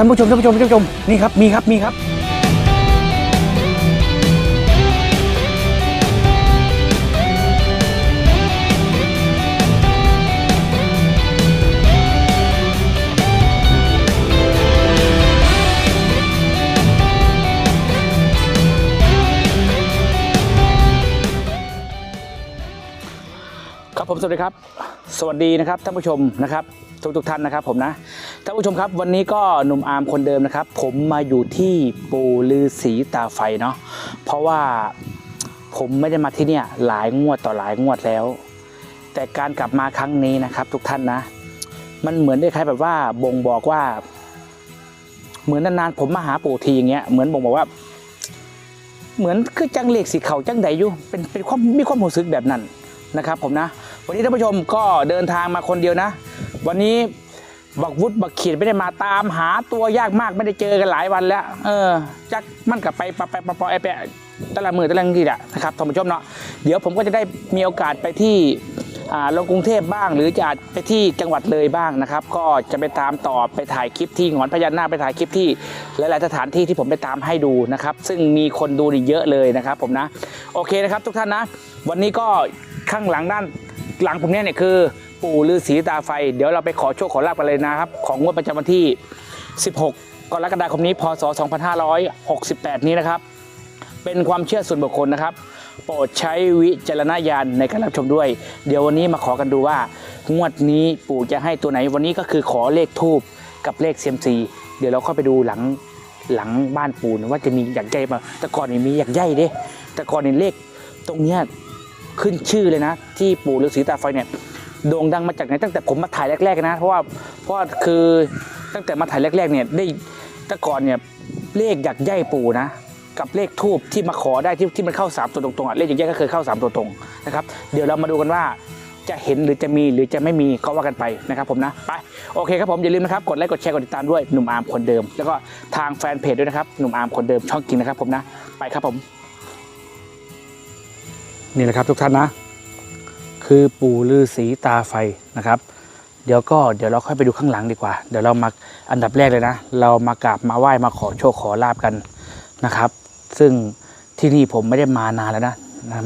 ท่านผู้ชมท่านผู้ชมท่านผู้ชมนี่ครับมีครับมีครับ ครับผมสวัสดีครับ สวัสดีนะครับท่านผู้ชมนะครับทุกทุกท่านนะครับผมนะท่านผู้ชมครับวันนี้ก็หนุ่มอาร์มคนเดิมนะครับ ผมมาอยู่ที่ปูลือสีตาไฟเนาะเพราะว่าผมไม่ได้มาที่เนี่ยหลายงวดต่อหลายงวดแล้ว แต่การกลับมาครั้งนี้นะครับ ทุกท่านนะ มันเหมือนได้คล้ายแบบว่าบ่งบอกว่า เหมือนนานๆผมมาหาปู่ทีอย่างเงี้ยเหมือนบ่งบอกว่า เหมือนคือจังเลขสีเขาจังใดอยู่เป็นเป็นความมีความรู้สึกแบบนั้นนะครับ ผมนะ วันนี้ท่านผู้ชมก็เดินทางมาคนเดียวนะ วันนี้บักวุฒิบักขีดไม่ได้มาตามหาตัวยากมากไม่ได้เจอกันหลายวันแล้ว เออจักมันกลับไปปะไปปะปะไอแปะต่ละมือต่ละทีแหละนะครับท่านผู้ชมเนาะเดี๋ยวผมก็จะได้มีโอกาสไปที่อ่าลงกรุงเทพบ้าง หรือจะอาจไปที่จังหวัดเลยบ้างนะครับ ก็จะไปตามต่อไปถ่ายคลิปที่หงอนพญานาคไปถ่ายคลิปที่หลาย ๆ สถานที่ที่ผมไปตามให้ดูนะครับ ซึ่งมีคนดูนี่เยอะเลยนะครับ ผมนะ โอเคนะครับ ทุกท่านนะ วันนี้ก็ข้างหลังด้าน หลังผมเนี่ยเนี่ยคือ ปู่ฤาษีตาไฟ เดี๋ยวเราไปขอโชคขอลาบกันเลยนะครับ ของงวดประจำวันที่ 16 กรกฎาคมนี้ พศ 2568 นี้นะครับ เป็นความเชื่อส่วนบุคคลนะครับ โปรดใช้วิจารณญาณในการรับชมด้วย เดี๋ยววันนี้มาขอกันดูว่า งวดนี้ปู่จะให้ตัวไหน วันนี้ก็คือขอเลขทูบกับเลขเซียมซี เดี๋ยวเราเข้าไปดูหลังหลังบ้านปู่นะว่าจะมีอยากใหญ่มา แต่ก่อนนี่มีอยากใหญ่เด้แต่ก่อนนี่เลขตรงเนี้ย ขึ้นชื่อเลยนะ ที่ปู่ฤาษีตาไฟเนี่ยโด่งดังมาจากไหนตั้งแต่ผมมาถ่ายแรกๆนะ เพราะว่าเพราะคือตั้งแต่มาถ่ายแรกๆเนี่ยได้แต่ก่อนเนี่ยเลขอยากใหญ่ปู่นะกับเลขทูบที่มาขอได้ที่ที่มันเข้า3ตัวตรงๆอะเลขอย่างเงี้ยก็เคยเข้า 3 ตัวตรงนะครับเดี๋ยวเรามาดูกันว่าจะเห็นหรือจะมีหรือจะไม่มีก็ว่ากันไปนะครับผมนะไปโอเคครับผมอย่าลืมนะครับกดไลค์กดแชร์กดติดตามด้วยหนุ่มอาร์มคนเดิม แล้วก็ทางแฟนเพจด้วยนะครับหนุ่มอาร์มคนเดิมช่องจริงนะครับผมนะไปครับผม นี่แหละครับทุกท่านนะ คือปู่ฤาษีตาไฟนะครับ เดี๋ยวก็เดี๋ยวเราค่อยไปดูข้างหลังดีกว่า เดี๋ยวเรามาอันดับแรกเลยนะ เรามากราบมาไหว้มาขอโชคขอลาบกันนะครับ ซึ่งที่นี่ผมไม่ได้มานานแล้วนะ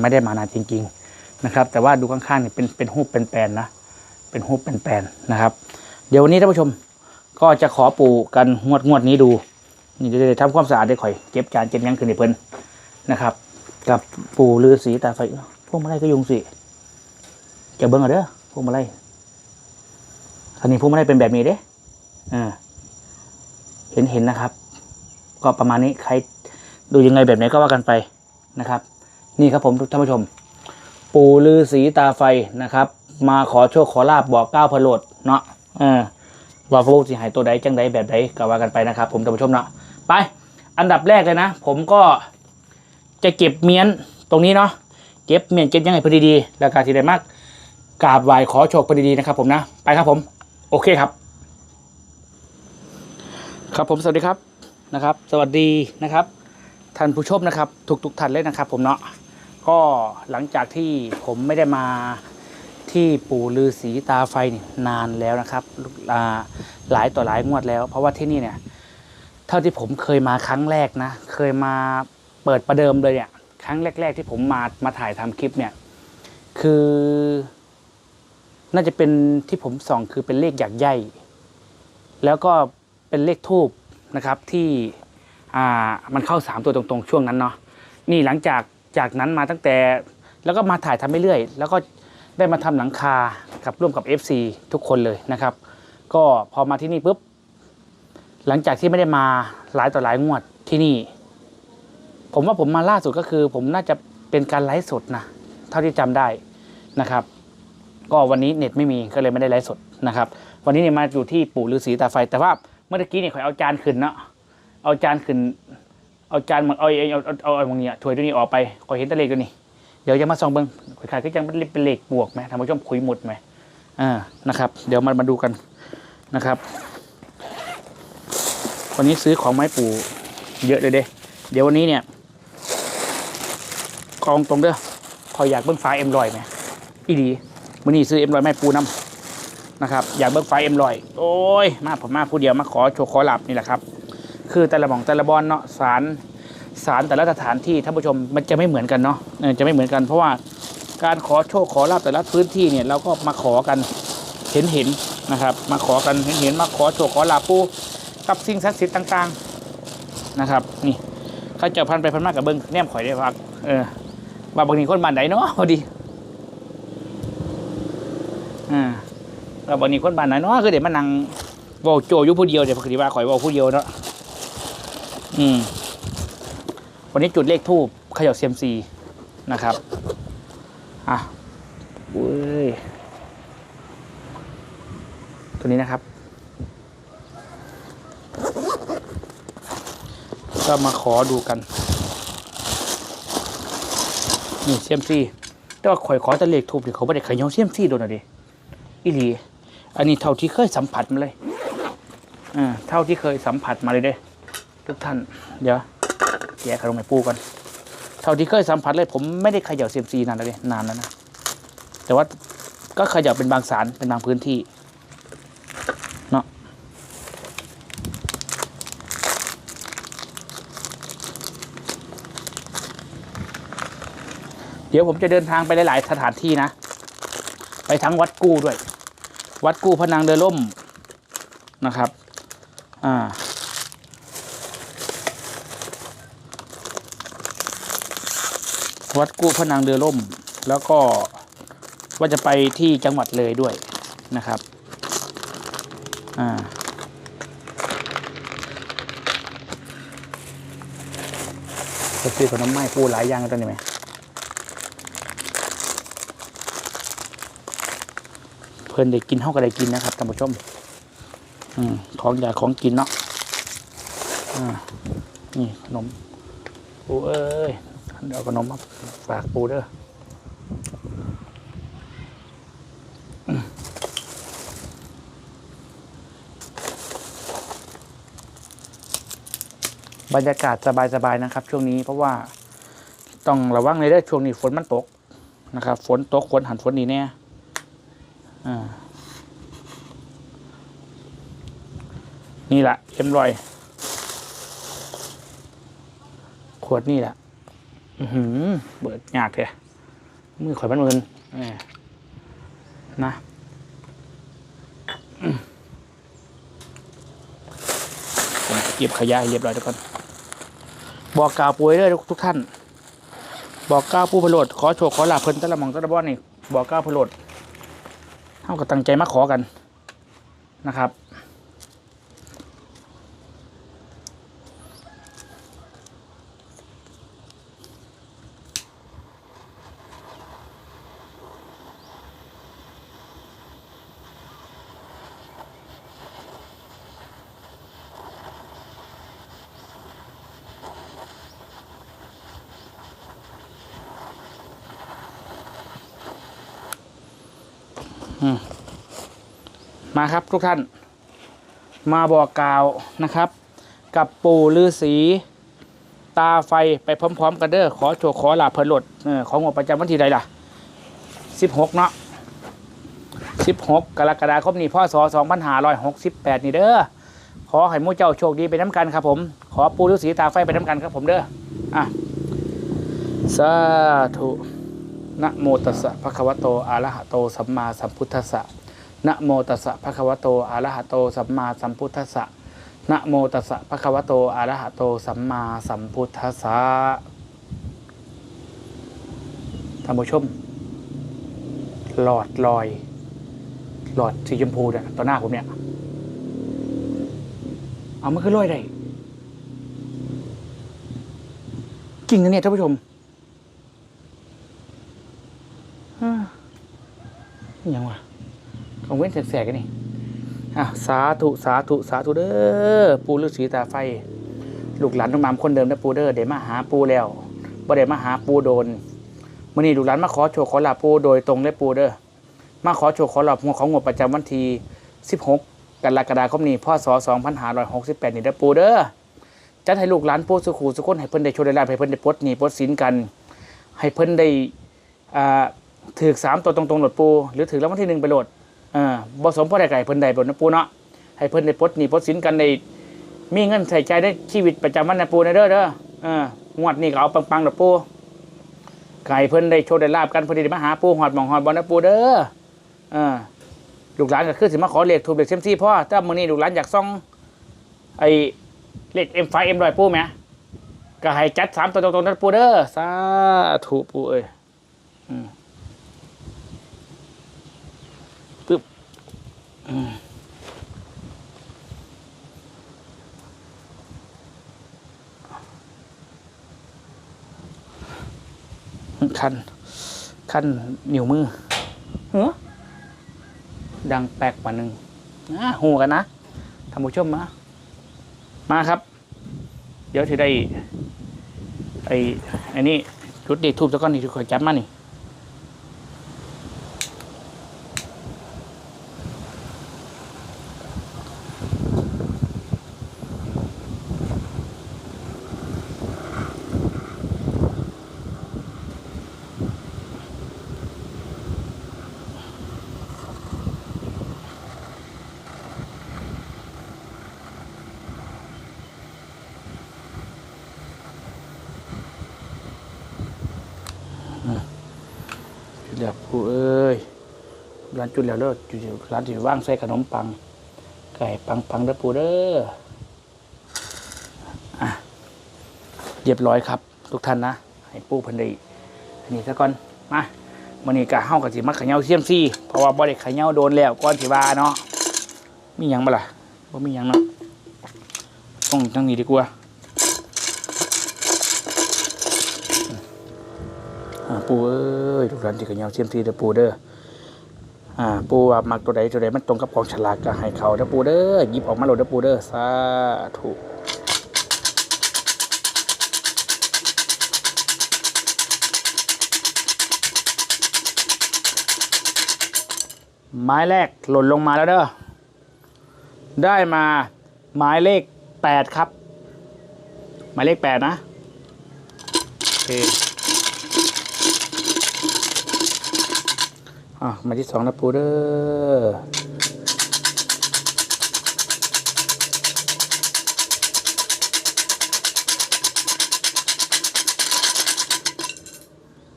ไม่ได้มานานจริง ๆนะครับ แต่ว่าดูข้างๆเนี่ยเป็นเป็นรูปเป็นแปลนนะเป็นรูปเป็นแปลนนะครับ เดี๋ยววันนี้ท่านผู้ชมก็จะขอปู่กันงวดงวดนี้ดูนี่เดี๋ยวจะทำความสะอาดได้ค่อยเก็บจานเก็บยังขึ้นในเพิ่นนะครับ กับปู่ฤาษีตาไฟพวกมาไล่ก็ยุงสิจะเบิ้งเอาเด้อพวกมาไล่อันนี้พวกมาไล่เป็นแบบนี้เด้อ่าเห็นเห็นนะครับ ก็ประมาณนี้ใครดูยังไงแบบไหนก็ว่ากันไปนะครับ นี่ครับผมท่านผู้ชม ปู่ฤาษีตาไฟนะครับ มาขอโชคขอลาบบอกก้าวพโลดเนาะเออว่าพวกสิหายตัวใดจังใดแบบใดก็ว่ากันไปนะครับ ผมท่านผู้ชมเนาะไป อันดับแรกเลยนะ ผมก็ จะเก็บเมียนตรงนี้เนาะเก็บเมียนเก็บยังไงพอดีๆแล้วก็ทีได้มากกราบไหว้ขอโชคพอดีๆนะครับผมนะไปครับผมโอเคครับ ครับผมสวัสดีครับนะครับ สวัสดีนะครับท่านผู้ชมนะครับ ทุกๆท่านเลยนะครับ ผมเนาะก็หลังจากที่ผมไม่ได้มาที่ปู่ฤาษีตาไฟนนานแล้วนะครับหลายต่อหลายงวดแล้ว เพราะว่าที่นี่เนี่ย เท่าที่ผมเคยมาครั้งแรกนะ เคยมา เปิดประเดิมเลยเนี่ยครั้งแรก ๆ ที่ผมมามาถ่ายทำคลิปเนี่ย คือ น่าจะเป็นที่ผมส่องคือเป็นเลขอยากใหญ่แล้วก็เป็นเลขทูบนะครับที่อ่ามันเข้าสามตัวตรงๆ ช่วงนั้นเนาะนี่หลังจากจากนั้นมาตั้งแต่แล้วก็มาถ่ายทำเรื่อยๆแล้วก็ได้มาทำหลังคากับร่วมกับ FC ทุกคนเลยนะครับ ก็พอมาที่นี่ปุ๊บหลังจากที่ไม่ได้มาหลายต่อหลายงวดที่นี่ ผมว่าผมมาล่าสุดก็คือ ผมน่าจะเป็นการไลฟ์สดนะเท่าที่จำได้นะครับ ก็วันนี้เน็ตไม่มีก็เลยไม่ได้ไลฟ์สดนะครับ วันนี้เนี่ยมาอยู่ที่ปู่ฤาษีตาไฟ แต่ว่าเมื่อกี้เนี่ยขอยเอาจานขึ้นเนาะเอาจานขึ้น เอาจานมันเอาเอาเอาเอาเอาตรงนี้ถ้วยตัวนี้ออกไปขอยเห็นตะเลขตัวนี้เดี๋ยวจะมาส่องเบิ้งข่อยขายก็ยังเป็นเลขบวกไหมท่านผู้ชมคุยหมดไหมอ่านะครับ เดี๋ยวมามาดูกันนะครับ วันนี้ซื้อของไม้ปู่เยอะเลยเด้เดี๋ยววันนี้เนี่ย กองตรงเด้อคอยอยากเบิ้งฟ้าเอ็มรอยไหมอีดีวันนี้ซื้อเอ็มรอยไม้ปูน้ำนะครับ อยากเบิกไฟเอ็มลอยโอ้ยมาผมมาผู้เดียวมาขอโชว์ขอหลับนี่แหละครับ คือแต่ละหม่องแต่ละบอลเนาะสารสารแต่ละสถานที่ท่านผู้ชมมันจะไม่เหมือนกันเนาะจะไม่เหมือนกัน เพราะว่าการขอโชคขอลาบแต่ละพื้นที่เนี่ยเราก็มาขอกันเห็นเห็นนะครับ มาขอกันเห็นเห็นมาขอโชคขอลาบปูกับสิ่งศักดิ์สิทธิ์ต่าง ๆนะครับ นี่เขาเจะพันไปพันมากกับเบิ้งแนมข่อยได้พักเออ ว่าบางทีคนบ้านไหนเนาะพอดีอ่าว่าบางทีคนบ้านไหนเนาะคือเดี๋ยวมานั่งวอลโจอยู่ผู้เดียวเดี๋ยวปกติว่าข่อยวอลผู้เดียวเนาะอืมวันนี้จุดเลขทูบเขย่าเซียมซีนะครับอะเว้ยตัวนี้นะครับ ก็มาขอดูกัน นี่เซียมซีแต่ว่าข่อยขอแต่เลขทูบเดี๋ยวเขาไม่ได้ขย่าเซียมซีโดนอยดิอีหลี อันนี้เท่าที่เคยสัมผัสมาเลยอ่าเท่าที่เคยสัมผัสมาเลยเด้ทุกท่าน เดี๋ยวแยกขนมให้ปูกันเท่าที่เคยสัมผัสเลย ผมไม่ได้เขย่าเซียมซีนานแล้วเลยนานแล้วนะแต่ว่าก็เขย่าเป็นบางสารเป็นบางพื้นที่ เนาะ เดี๋ยวผมจะเดินทางไปหลาย ๆ สถานที่นะ ไปทั้งวัดกู้ด้วย วัดกู้พนางเดือล่มนะครับ อ่า วัดกู้พนางเรือล่ม แล้วก็ว่าจะไปที่จังหวัดเลยด้วยนะครับ อ่าจะซื้อขนมไม้ปูหลายอย่างตอนนี้ไหม เพิ่นได้กินเท่ากับได้กินนะครับท่านผู้ชม อืมของอยากของกินเนาะอ่านี่ขนมปูเอ้ยเดี๋ยวขนมมาฝากปูเด้อบรรยากาศสบายๆนะครับ ช่วงนี้เพราะว่าต้องระวังเลยเด้อช่วงนี้ฝนมันตกนะครับ ฝนตกฝนหันฝนดีแน่อ่า นี่แหละเอ็มรอย ขวดนี่แหละอือหือเบิดยากเลยมือข่อยมันเงินแหมนะผมเก็บขยะเรียบร้อยทุกคนบอกกล่าวป่วยเลยทุกท่าน บอกกล่าวผู้ผลดขอโชคขอลาเพิ่นตะละหมองตะละบ้อนนี่บอกกล่าวผลด เท่ากับตั้งใจมาขอกันนะครับ มาครับทุกท่าน มาบอกกล่าวนะครับ กับปู่ฤาษีตาไฟไปพร้อมๆ กันเด้อขอโชคขอลาเพลิดเออของงบประจำวันที่ใดล่ะสิบหกเนาะสิบหกกรกฎาคมนี้พ่อสอสองพันหาร้อยหกสิบแปดนี่เด้อขอให้มู่เจ้าโชคดีไปน้ำกันครับผม ขอปู่ฤาษีตาไฟไปน้ำกันครับผมเด้ออะสาธุนะโมตัสสะภะคะวะโตอะระหะโตสัมมาสัมพุทธัสสะ นะโมตัสสะภะคะวะโตอะระหะโตสัมมาสัมพุทธัสสะนะโมตัสสะภะคะวะโตอะระหะโตสัมมาสัมพุทธัสสะท่านผู้ชม หลอดลอย หลอดสีชมพูเนี่ยต่อหน้าผมเนี่ย เอามันคือลอยได้จริงนะเนี่ยท่านผู้ชมฮะนี่ยังวะ ว้นแสกๆกันนี่อะสาธุสาธุสาธุเด้อปูฤาษีตาไฟ ลูกหลานต้องมามคนเดิมนะปูเด้อเดี๋ยวมาหาปูแล้วบ่ได้มาหาปูโดนมื่อนี้ลูกหลานมาขอโชคขอลาปูโดยตรงเลยปูเด้อมาขอโชคขอลาบของงวดประจำวันที่16กรกฎาคมนี้พศ2568นี่เด้อปูเด้อจัดให้ลูกหลานปูสุขูสุขคนให้เพิ่นได้โชคได้ลาภให้เพิ่นได้ปลดหนี้ปลดสินกัน ให้เพิ่นได้อ่าถือสามตัวตรงๆโหลดปู หรือถือรางวัลที่หนึ่งไปโหลด ออบ่สมพอได้ไก่เพิ่นได้บ่นะปูเนาะให้เพิ่นได้ปลดหนี้ปลดสินกันได้มีเงินใส่ใจในชีวิตประจำวันนะปูนะเด้อเด้อเอองวดนี้ก็เอาปังๆดอกปูไก่เพิ่นได้โชคได้ลาบกันพิ่นได้มาหาปูหอดหมองหอดบ่นะปูเด้อเออลูกหลานก็คือสิมาขอเลขถูกเลขเซมซี่พ่อถ้ามื้อนี้ลูกหลานอยากซ่องไอ้เลข M5 M100 ปูแหมก็ให้จัดสามตัวตรงๆนั้นปูเด้อสาธุปูเอ้ยอืมปึ๊บอืม คัน คันนิ้วมือเฮ้อดังแปลกกว่าหนึ่งอ่าหูกันนะท่านผู้ชมมามาครับ เดี๋ยวถือได้ไอ้ไอ้นี่จุดเด็กทูบตะก้อนนี่ทุกคนจับมานี่ จุดแล้วผู้เอ้ยร้าน จุดแล้วเลิศจุดร้านที่ว่างใส่ขนมปังไก่ปังปังเด้อปูเด้ออะเรียบร้อยครับ ทุกท่านนะ ให้ปูพันดีอันนี้ซะก่อนมามันนี้กะเฮากับสิมาเขย่าเซียมซี่เพราะว่าบ่ได้เขย่าโดนแล้วก่อนสิว่าเนาะมีหยังบ่ล่ะบ่มีหยังเนาะต้องทั้งนี้ดีกว่าอ่าปูเอ้ยทุกท่านที่กันยาวเซียมซี่เด้อปูเด้อ อ่าปูว่ามักตัวใดตัวใดมันตรงกับกองฉลากก็ให้เขาเด้อปูเด้อหยิบออกมาโหลดเด้อปูเด้อสาธุไม้แรกหล่นลงมาแล้วเด้อ ได้มาหมายเลขแปดครับ หมายเลขแปดนะ โอเค อะมาที่สองนะปูเด้อ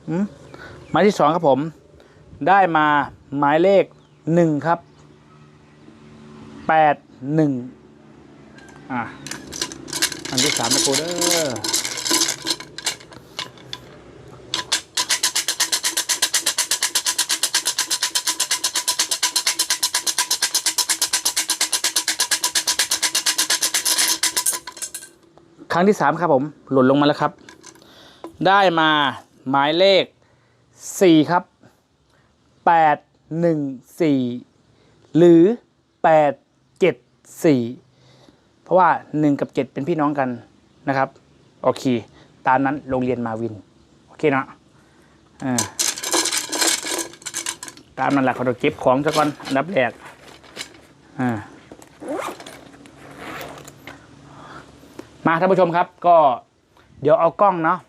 หืมหมายที่สองครับผม ได้มาหมายเลขหนึ่งครับแปดหนึ่งอะอันที่สามนะปูเด้อ รั้งที่สามครับผม หล่นลงมาแล้วครับ ได้มาหมายเลขสี่ครับแปดหนึ่งสี่หรือแปดเจ็ดสี่เพราะว่าหนึ่งกับเจ็ดเป็นพี่น้องกันนะครับ โอเค ตามนั้นโรงเรียนมาวิน โอเคเนาะอ่าตามนั้นแหละขาต้อเก็บของซะก่อนอันดับแรกอ่า มาท่านผู้ชมครับ ก็เดี๋ยวเอากล้องเนาะ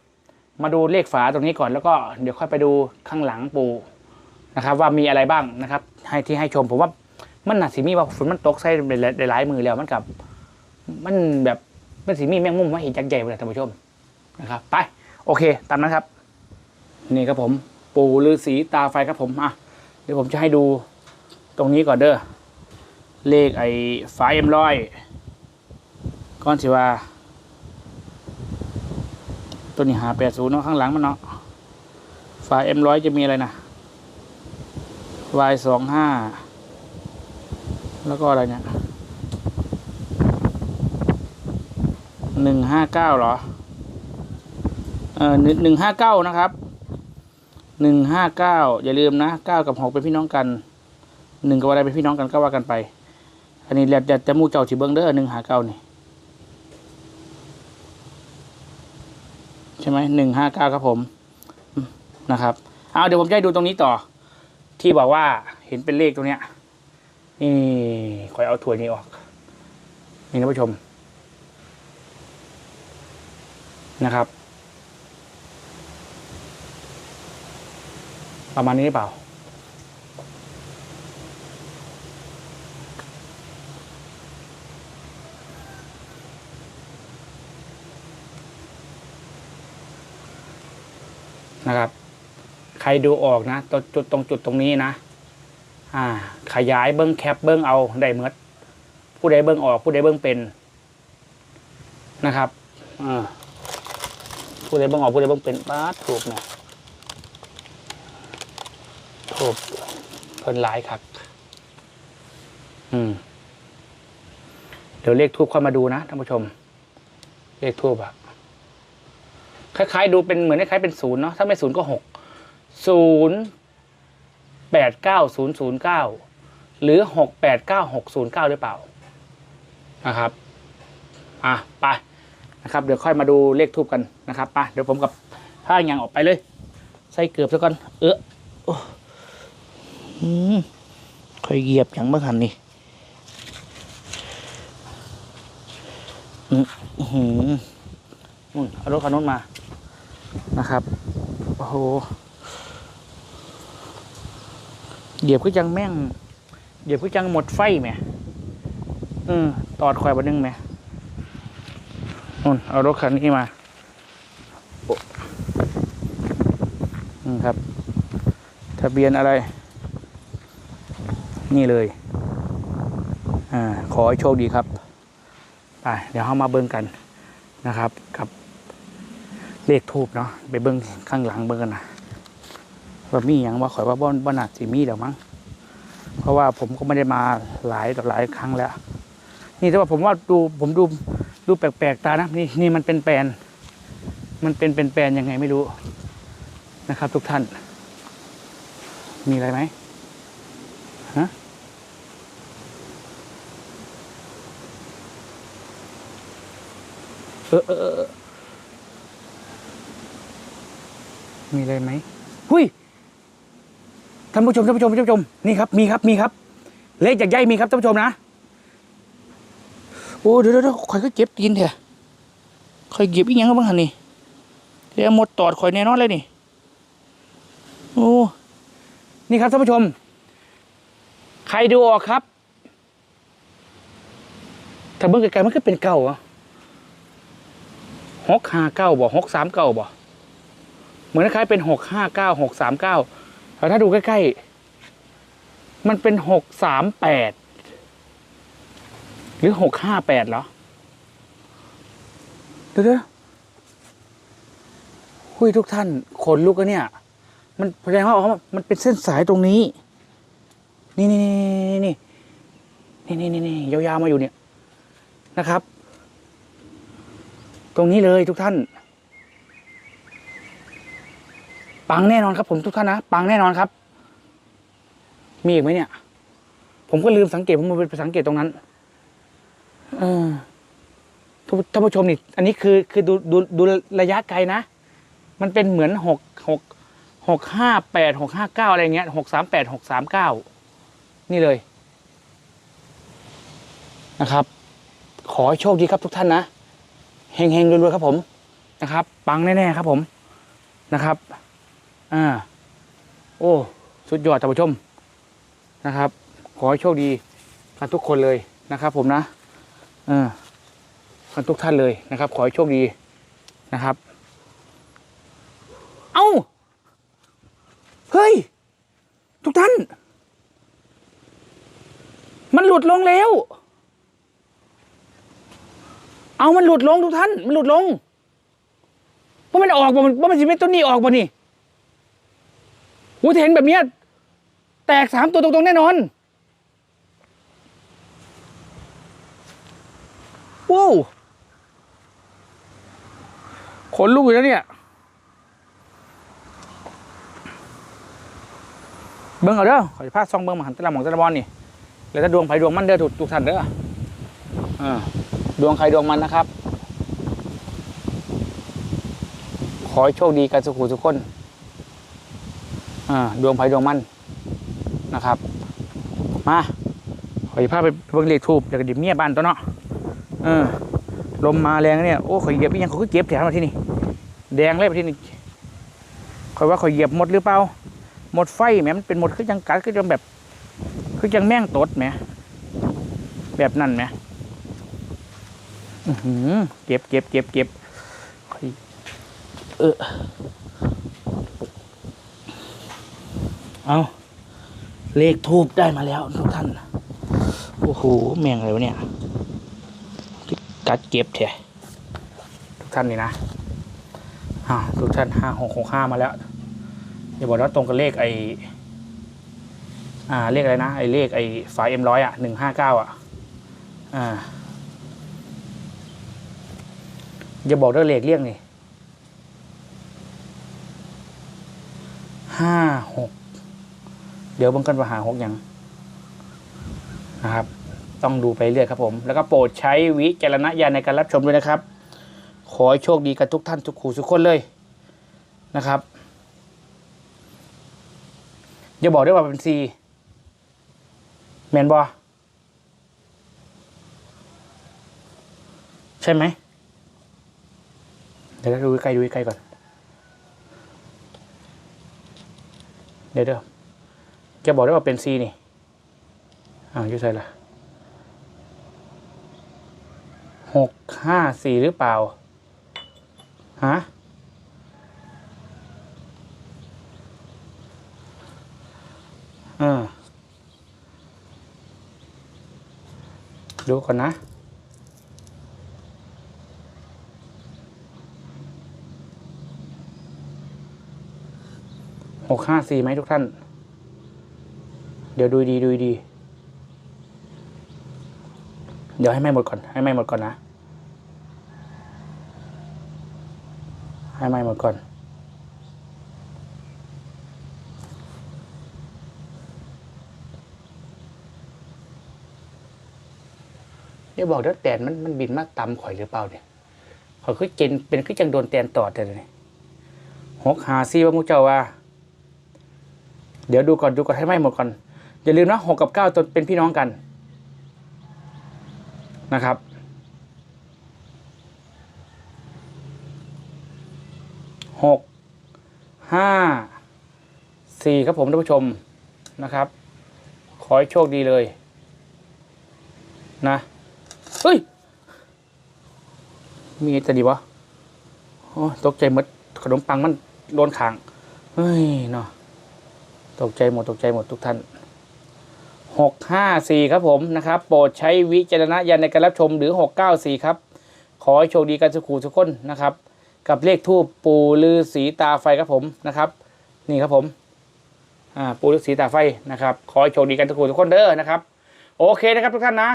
มาดูเลขฝาตรงนี้ก่อนแล้วก็เดี๋ยวค่อยไปดูข้างหลังปูนะครับ ว่ามีอะไรบ้างนะครับ ให้ที่ให้ชมผมว่ามันหนาสีมีว่าฝนมันตกใส่หลายมือแล้วมันกับ มันแบบมันสีมีแมงมุมมาเห็นจักใหญ่เลยท่านผู้ชมนะครับ ไป โอเค ตามนั้นครับ นี่ครับผม ปูฤาษีตาไฟครับผมอะเดี๋ยวผมจะให้ดูตรงนี้ก่อนเด้อเลขไอ้ฝาเอ็มร้อยก้อนสิว่า ตัวนี้หาแปดศูนย์เนาะข้างหลังมันเนาะฝาเอ็มร้อยจะมีอะไรนะ y สองห้าแล้วก็อะไรเนี่ยหนึ่งห้าเก้าเหรอ เออหนึ่งห้าเก้านะครับหนึ่งห้าเก้าอย่าลืมนะเก้ากับหกเป็นพี่น้องกันหนึ่งกับอะไรเป็นพี่น้องกันก็ว่ากันไป อันนี้แล้วแต่หมู่เจ้าสิเบิ้งเด้อหนึ่งหาเก้านี่ ใช่ไหมหนึ่งห้าเก้าครับผมนะครับเอาเดี๋ยวผมจะให้ดูตรงนี้ต่อ ที่บอกว่าเห็นเป็นเลขตรงเนี้ยนี่คอยเอาถั่วนี้ออก นี่นะผู้ชม นะครับ ประมาณนี้หรือเปล่า นะครับ ใครดูออกนะตรงจุดตรงจุดตรงนี้นะ อ่า ขยายเบิ้งแคปเบิ้งเอาได้เมดผู้ใดเบิ้งออกผู้ใดเบิ้งเป็นนะครับอ่าผู้ใดเบิ้งออกผู้ใดเบิ้งเป็นบ้าถูกเนี่ยถูกเพิ่นหลายคักอืมเดี๋ยวเลขทูบค่อยมาดูนะท่านผู้ชม เลขทูบอะ คล้ายๆ ดูเป็นเหมือนคล้ายๆเป็นศูนย์เนาะถ้าไม่ศูนย์ก็หกศูนย์แปดเก้าศูนย์ศูนย์เก้าหรือหกแปดเก้าหกศูนย์เก้าหรือเปล่านะครับอะไปนะครับ เดี๋ยวค่อยมาดูเลขทูบกันนะครับไปเดี๋ยวผมกับผ้ายังออกไปเลย ใส่เกือบซะก่อนเออโอ้อืมค่อยเหยียบอย่างเมื่อหันนี่อืมอื้อหือนู่นเอารถคันนู้นมา นะครับ โอ้โห เหยียบก็จังแม่ง เหยียบก็จังหมดไฟแหมอืมตอดคอยบันนึงแหมนู่นเอารถคันนี้มาอืมครับ ทะเบียนอะไร นี่เลย อ่า ขอให้โชคดีครับ ไป เดี๋ยวเรามาเบิ่งกันนะครับกับ เลขทูบเนาะไปเบิ่งข้างหลังเบิ่งกันนะว่ามีอย่างว่าข่อยว่าบ่บ่น่าสิมีเดี๋ยวมั้งเพราะว่าผมก็ไม่ได้มาหลายต่อหลายครั้งแล้ว นี่แต่ว่าผมว่าดูผมดูดูแปลกๆตานะนี่นี่มันเป็นแปลนมันเป็นเป็นแปลนยังไงไม่รู้นะครับ ทุกท่าน มีอะไรไหมฮะเออเออเออเออ มีอะไรไหมหุยท่านผู้ชมท่านผู้ชมท่านผู้ชมนี่ครับมีครับมีครับ เลขจากใยมีครับท่านผู้ชมนะโอ้เดี๋ยวเดี๋ยวเดี๋ยวข่อยก็เก็บตีนเถอะข่อยเก็บอีกอย่างก็บ้างหันนี่เดี๋ยวหมดตอดข่อยแน่นอนเลยนี่โอ้นี่ครับท่านผู้ชม ใครดูออกครับถ้าเบิ่งไกลๆมันก็เป็นเก่าอะหกห้าเก้าบ่หกสามเก้าบ่ เหมือนคล้ายเป็นหกห้าเก้าหกสามเก้าแต่ถ้าดูใกล้ๆ มันเป็นหกสามแปดหรือหกห้าแปดเหรอเดี๋ยวเดี๋ยวุยทุกท่านขนลุกอะเนี่ย มันแสดงว่าอ๋อมันเป็นเส้นสายตรงนี้ นี่นี่นี่นี่นี่นี่นี่นี่ยาวๆมาอยู่เนี่ยนะครับ ตรงนี้เลยทุกท่าน ปังแน่นอนครับผมทุกท่านนะ ปังแน่นอนครับ มีอีกไหมเนี่ย ผมก็ลืมสังเกตผมมาไปสังเกตตรงนั้น เออท่านผู้ชมนี่ อันนี้คือคือดูดูดูระยะไกลนะ มันเป็นเหมือนหกหกหกห้าแปดหกห้าเก้าอะไรเงี้ยหกสามแปดหกสามเก้านี่เลย นะครับ ขอให้โชคดีครับทุกท่านนะเฮงเฮงๆรวยๆครับผมนะครับ ปังแน่ๆครับผมนะครับ อ่า โอ้ สุดยอดท่านผู้ชมนะครับ ขอให้โชคดีกันทุกคนเลยนะครับ ผมนะเออกันทุกท่านเลยนะครับ ขอให้โชคดีนะครับ เอ้า เฮ้ย ทุกท่าน มันหลุดลงแล้ว เอามันหลุดลงทุกท่าน มันหลุดลงว่ามันออกบ่มันว่ามันจะไม่ต้นนี้ออกบ่นี่ หูเห็นแบบเนี้ยแตกสามตัวตรงๆแน่นอนว้าวขนลุกอยู่แล้วเนี่ย เบิ้งเอาเด้อขอจะพาซองเบิ้งมาหันตะละหมองตะละบอลนี่แล้วถ้าดวงไผดวงมันเด้อถูกทุกท่านเด้ออ่าดวงใครดวงมันนะครับ ขอให้โชคดีกันสุขุทุกคน ดวงไฟดวงมันนะครับ มาขอหยิบผ้าไปเบิ่งเลขทูบอยากจะดิบเมียบ้านตัวเนาะเออลมมาแรงเนี่ยโอ้ขอยเหยียบยังเขาก็เก็บแถมมาที่นี่แดงเลยมาที่นี่คอยว่าขอยเหยียบหมดหรือเปล่าหมดไฟแหมมันเป็นหมดคือจังกัดคือจังแบบ คือจังแม่งตดแหมแบบนั้นแหมเก็บเก็บเก็บเก็บเออ เอาเลขทูบได้มาแล้วทุกท่าน โอ้โห แม่งอะไรวะเนี่ยกัดเก็บเถอะทุกท่านนี่นะอ่าทุกท่านห้าหกหกห้ามาแล้วอย่าบอกว่าตรงกับเลขไออ่าเลขอะไรนะไอเลขไอฝาเอ็มร้อยอะหนึ่งห้าเก้าอะอ่าอย่าบอกด้วยเลขเลี่ยงนี่ห้าหก เดี๋ยวบังกันว่าหาหกอย่างนะครับ ต้องดูไปเรื่อยครับผม แล้วก็โปรดใช้วิจารณญาณในการรับชมด้วยนะครับ ขอให้โชคดีกับทุกท่านทุกขู่ทุกคนเลยนะครับอย่าบอกด้วยว่าเป็นซีแมนบอใช่ไหมเดี๋ยวดูใกล้ดูใกล้ก่อน เดี๋ยวเดี๋ยว แกบอกได้ว่าเป็นซีนี่อ่าอยู่ใส่ละหกห้าสี่หรือเปล่า ฮะอ่าดูก่อนนะหกห้าสี่ไหมทุกท่าน เดี๋ยวดูดีดูดี เดี๋ยวให้ไม่หมดก่อน ให้ไม่หมดก่อนนะ ให้ไม่หมดก่อนเดี๋ยวบอกเดี๋ยวแตนมันมันบินมาตำข่อยหรือเปล่าเนี่ยข่อยคือเจนเป็นคือจังโดนแตนตอดเลยหกหาซี่ว่ามุเจ้าว่า เดี๋ยวดูก่อนดูก่อนให้ไม่หมดก่อน อย่าลืมนะหกกับเก้าตัวเป็นพี่น้องกันนะครับ หก ห้า สี่ครับผมท่านผู้ชมนะครับ ขอให้โชคดีเลย นะ เฮ้ย มีแต่ดีวะ โอ้ตกใจหมดขนมปังมันโดนขาง เฮ้ยเนาะ ตกใจหมด ตกใจหมดทุกท่าน หกห้าสี่ครับผมนะครับ โปรดใช้วิจารณญาณในการรับชมหรือหกเก้าสี่ครับ ขอให้โชคดีกันสุขูทุกคนนะครับ กับเลขทูปปูลือสีตาไฟครับผมนะครับ นี่ครับผมอ่าปูลือสีตาไฟนะครับ ขอให้โชคดีกันสุขูทุกคนเด้อนะครับ โอเคนะครับทุกท่านนะ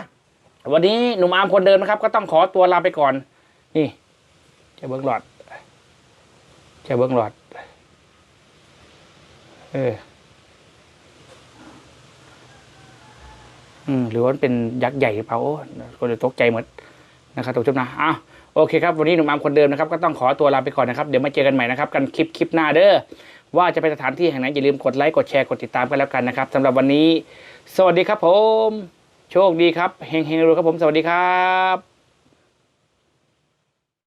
วันนี้หนุ่มอาร์มคนเดิมนะครับ ก็ต้องขอตัวลาไปก่อน นี่แค่เบิ้งหลอดแค่เบิ้งหลอดเออ อืม หรือว่าเป็นยักษ์ใหญ่หรือเปล่าโอ้คนจะตกใจหมดนะครับทุกท่านนะอ้าวโอเคครับ วันนี้หนุ่มอามคนเดิมนะครับ ก็ต้องขอตัวลาไปก่อนนะครับ เดี๋ยวมาเจอกันใหม่นะครับ กันคลิปคลิปหน้าเด้อว่าจะไปสถานที่แห่งไหนอย่าลืมกดไลค์กดแชร์กดติดตามกันแล้วกันนะครับสำหรับวันนี้ สวัสดีครับผม โชคดีครับเฮงเฮงรวยครับผมสวัสดีครับ